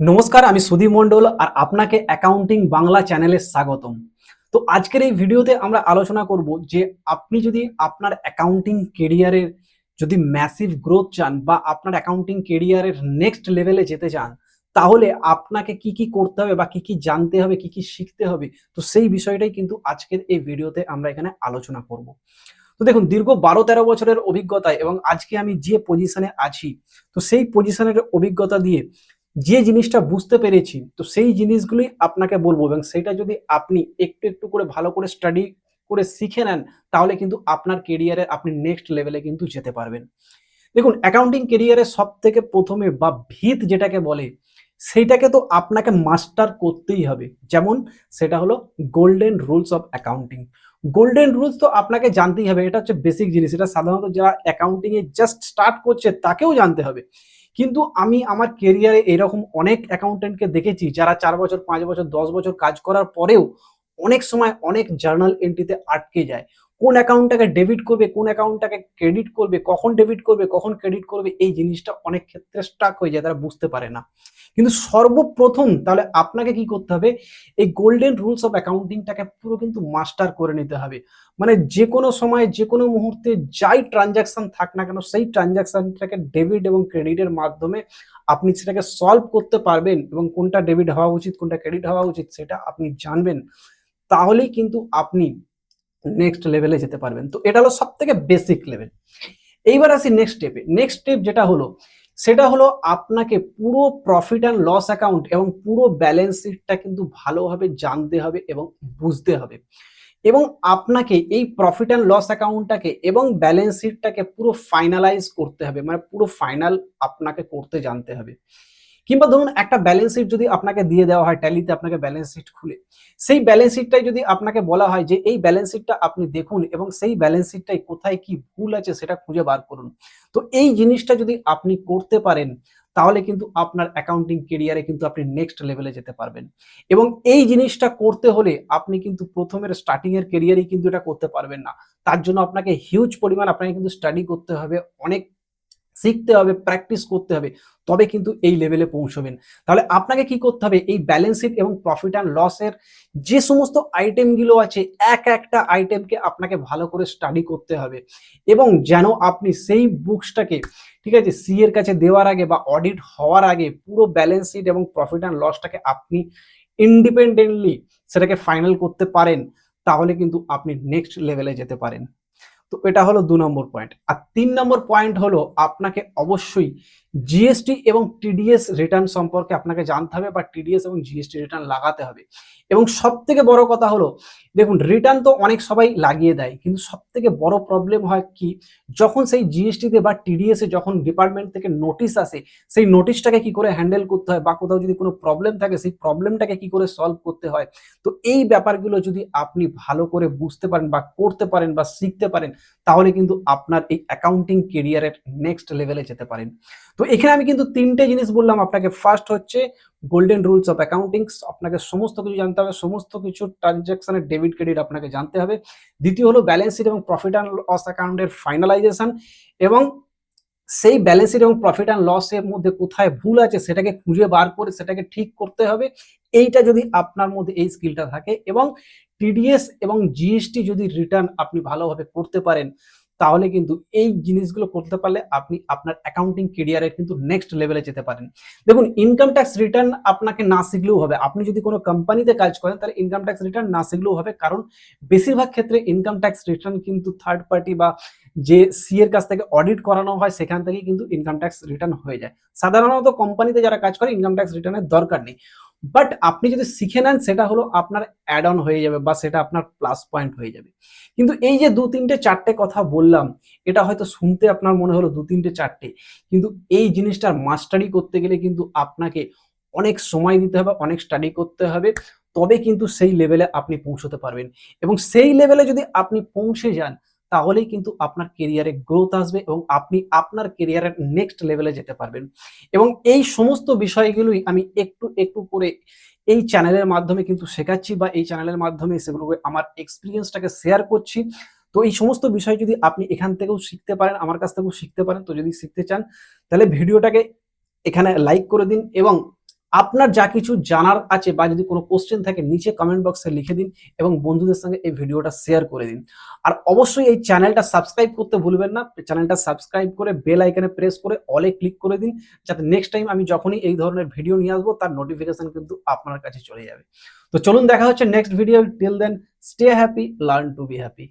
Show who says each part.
Speaker 1: নমস্কার, আমি সুদীপ মণ্ডল আর আপনাকে অ্যাকাউন্টিং বাংলা চ্যানেলে স্বাগতম। তো আজকের এই ভিডিওতে আমরা আলোচনা করব যে আপনি যদি আপনার অ্যাকাউন্টিং কেরিয়ারের যদি ম্যাসিভ গ্রোথ চান বা আপনার অ্যাকাউন্টিং কেরিয়ারের নেক্সট লেভেলে যেতে চান, তাহলে আপনাকে কি কি করতে হবে বা কি কি জানতে হবে, কি কি শিখতে হবে, তো সেই বিষয়টাই কিন্তু আজকের এই ভিডিওতে আমরা এখানে আলোচনা করব। তো দেখুন, দীর্ঘ বারো তেরো বছরের অভিজ্ঞতায় এবং আজকে আমি যে পজিশনে আছি, তো সেই পজিশনের অভিজ্ঞতা দিয়ে যে জিনিসটা বুঝতে পেরেছি, তো সেই জিনিসগুলোই আপনাকে বলব এবং সেটা যদি আপনি একটু একটু করে ভালো করে স্টাডি করে শিখে নেন, তাহলে কিন্তু আপনার কেরিয়ারে আপনি নেক্সট লেভেলে কিন্তু যেতে পারবেন। দেখুন অ্যাকাউন্টিং কেরিয়ারে সব থেকে প্রথমে বা ভিত যেটাকে বলে, সেইটাকে তো আপনাকে মাস্টার করতেই হবে। যেমন সেটা হলো golden rules of accounting golden rules তো আপনাকে জানতেই হবে, এটা হচ্ছে বেসিক জিনিস। এটা সাধারণত যারা অ্যাকাউন্টিংয়ে জাস্ট স্টার্ট করছে, তাকেও জানতে হবে। কিন্তু আমি আমার কেরিয়ারে এরকম অনেক অ্যাকাউন্টেন্টকে দেখেছি যারা চার বছর, পাঁচ বছর, দশ বছর কাজ করার পরেও অনেক সময় অনেক জার্নাল এন্ট্রিতে আটকে যায়। কোন অ্যাকাউন্টটাকে ডেবিট করবে, কোন অ্যাকাউন্টটাকে ক্রেডিট করবে, কখন ডেবিট করবে, কখন ক্রেডিট করবে, এই জিনিসটা অনেক ক্ষেত্রে স্টাক হয়ে যায়, তারা বুঝতে পারে না। কিন্তু সর্বপ্রথম তাহলে আপনাকে কি করতে হবে? এই গোল্ডেন রুলস অফ অ্যাকাউন্টিংটাকে পুরো কিন্তু মাস্টার করে নিতে হবে। মানে যে কোনো সময় যে কোনো মুহূর্তে যাই ট্রানজাকশন থাক না কেন, সেই ট্রানজাকশনটাকে ডেবিট এবং ক্রেডিটের মাধ্যমে আপনি সেটাকে সলভ করতে পারবেন এবং কোনটা ডেবিট হওয়া উচিত, কোনটা ক্রেডিট হওয়া উচিত, সেটা আপনি জানবেন। তাহলেই কিন্তু আপনি নেক্সট লেভেলে যেতে পারবেন। তো এটা হলো সব থেকে বেসিক লেভেল এইবার আসি নেক্সট স্টেপে নেক্সট স্টেপ যেটা হলো, সেটা হলো আপনাকে পুরো প্রফিট অ্যান্ড লস অ্যাকাউন্ট এবং পুরো ব্যালেন্স শিটটা কিন্তু ভালোভাবে জানতে হবে এবং বুঝতে হবে। এবং আপনাকে এই প্রফিট অ্যান্ড লস অ্যাকাউন্টটাকে এবং ব্যালেন্স শিটটাকে পুরো ফাইনালাইজ করতে হবে। মানে পুরো ফাইনাল আপনাকে করতে জানতে হবে। কিংবা ধরুন একটা ব্যালেন্স শিট যদি আপনাকে দিয়ে দেওয়া হয় ট্যালিতে আপনাকে ব্যালেন্স শিট খুলে, সেই ব্যালেন্স শিটটাই যদি আপনাকে বলা হয় যে এই ব্যালেন্স শিটটা আপনি দেখুন এবং সেই ব্যালেন্স শিটটাই কোথায় কি ভুল আছে সেটা খুঁজে বার করুন। তো এই জিনিসটা যদি আপনি করতে পারেন, তাহলে কিন্তু আপনার অ্যাকাউন্টিং কেরিয়ারে কিন্তু আপনি নেক্সট লেভেলে যেতে পারবেন। এবং এই জিনিসটা করতে হলে আপনি কিন্তু প্রথমের স্টার্টিং এর কেরিয়ারেই কিন্তু এটা করতে পারবেন না। তার জন্য আপনাকে হিউজ পরিমাণ আপনাকে কিন্তু স্টাডি করতে হবে, অনেক শিখতে হবে প্র্যাকটিস করতে হবে, তবে কিন্তু এই লেভেলে পৌঁছবেন। তাহলে আপনাকে কি করতে হবে? এই ব্যালেন্স শিট এবং প্রফিট অ্যান্ড লসের যে সমস্ত আইটেমগুলো আছে, এক একটা আইটেমকে আপনাকে ভালো করে স্টাডি করতে হবে। এবং যেন আপনি সেই বুকসটাকে ঠিক আছে সি এর কাছে দেওয়ার আগে বা অডিট হওয়ার আগে পুরো ব্যালেন্স শিট এবং প্রফিট অ্যান্ড লসটাকে আপনি ইন্ডিপেন্ডেন্টলি সেটাকে ফাইনাল করতে পারেন, তাহলে কিন্তু আপনি নেক্সট লেভেলে যেতে পারেন। তো এটা হলো দু নম্বর পয়েন্ট আর তিন নম্বর পয়েন্ট হলো আপনাকে অবশ্যই জিএসটি এবং টিডিএস রিটার্ন সম্পর্কে আপনাকে জানতে হবে বা টিডিএস এবং জিএসটি রিটার্ন লাগাতে হবে। এবং সব থেকে বড় কথা হলো, দেখুন রিটার্ন তো অনেক সবাই লাগিয়ে দেয়, কিন্তু সব থেকে বড় প্রবলেম হয় কি? যখন সেই জিএসটিতে বা টিডিএস যখন ডিপার্টমেন্ট থেকে নোটিশ আসে, সেই নোটিশটাকে কি করে হ্যান্ডেল করতে হয় বা কোথাও যদি কোনো প্রবলেম থাকে, সেই প্রবলেমটাকে কি করে সলভ করতে হয়? তো এই ব্যাপারগুলো যদি আপনি ভালো করে বুঝতে পারেন বা করতে পারেন বা শিখতে পারেন, তাহলে কিন্তু আপনার এই অ্যাকাউন্টিং কেরিয়ারের নেক্সট লেভেলে যেতে পারেন। তো এখানে আমি কিন্তু তিনটে জিনিস বললাম। আপনাকে ফার্স্ট হচ্ছে গোল্ডেন রুলস অফ অ্যাকাউন্টিং আপনাকে সমস্ত কিছু জানতে হবে, সমস্ত কিছু ট্রানজ্যাকশনের ডেবিট ক্রেডিট আপনাকে জানতে হবে। দ্বিতীয় হলো ব্যালেন্স শিট এবং প্রফিট অ্যান্ড লস অ্যাকাউন্টের ফাইনালাইজেশন এবং সেই ব্যালেন্স শিট এবং প্রফিট অ্যান্ড লসের মধ্যে কোথায় ভুল আছে সেটাকে খুঁজে বার করে সেটাকে ঠিক করতে হবে। এইটা যদি আপনার মধ্যে এই স্কিলটা থাকে এবং টিডিএস এবং জিএসটি যদি রিটার্ন আপনি ভালোভাবে করতে পারেন তাহলে কিন্তু এই জিনিসগুলো করতে পারলে আপনি আপনার অ্যাকাউন্টিং কেরিয়ারে কিন্তু নেক্সট লেভেলে যেতে পারেন। দেখুন ইনকাম ট্যাক্স রিটার্ন আপনাকে না শিখলেও হবে। আপনি যদি কোনো কোম্পানিতে কাজ করেন, তাহলে ইনকাম ট্যাক্স রিটার্ন না শিখলেও হবে। কারণ বেশিরভাগ ক্ষেত্রে ইনকাম ট্যাক্স রিটার্ন কিন্তু থার্ড পার্টি বা যে সি এর কাছ থেকে অডিট করানো হয়, সেখান থেকেই কিন্তু ইনকাম ট্যাক্স রিটার্ন হয়ে যায়। সাধারণত কোম্পানিতে যারা কাজ করে ইনকাম ট্যাক্স রিটার্নের দরকার নেই। বাট আপনি যদি শিখে নেন, সেটা হলো আপনার অ্যাড অন হয়ে যাবে বা সেটা আপনার প্লাস পয়েন্ট হয়ে যাবে। কিন্তু এই যে দু তিনটে চারটে কথা বললাম, এটা হয়তো শুনতে আপনার মনে হলো দু তিনটে চারটে। কিন্তু এই জিনিসটার মাস্টারি করতে গেলে কিন্তু আপনাকে অনেক সময় দিতে হবে, অনেক স্টাডি করতে হবে। তবে কিন্তু সেই লেভেলে আপনি পৌঁছতে পারবেন। এবং সেই লেভেলে যদি আপনি পৌঁছে যান তাহলেই কিন্তু আপনার কেরিয়ারে গ্রোথ আসবে এবং আপনি আপনার কেরিয়ারের নেক্সট লেভেলে যেতে পারবেন। এবং এই সমস্ত বিষয়গুলোই আমি একটু একটু করে এই চ্যানেলের মাধ্যমে কিন্তু শেখাচ্ছি বা এই চ্যানেলের মাধ্যমে সেগুলো আমার এক্সপিরিয়েন্সটাকে শেয়ার করছি। তো এই সমস্ত বিষয় যদি আপনি এখান থেকেও শিখতে পারেন, আমার কাছ থেকেও শিখতে পারেন, তো যদি শিখতে চান, তাহলে ভিডিওটাকে এখানে লাইক করে দিন এবং আপনার যা কিছু জানার আছে বা যদি কোনো কোশ্চেন থাকে, নিচে কমেন্ট বক্সে লিখে দিন এবং বন্ধুদের সঙ্গে এই ভিডিওটা শেয়ার করে দিন। আর অবশ্যই এই চ্যানেলটা সাবস্ক্রাইব করতে ভুলবেন না। চ্যানেলটা সাবস্ক্রাইব করে বেল আইকনে প্রেস করে অলে ক্লিক করে দিন, যাতে নেক্সট টাইম আমি যখনই এই ধরনের ভিডিও নিয়ে আসব, তার নোটিফিকেশন কিন্তু আপনার কাছে চলে যাবে। তো চলুন দেখা হচ্ছে next video till then stay happy learn to be happy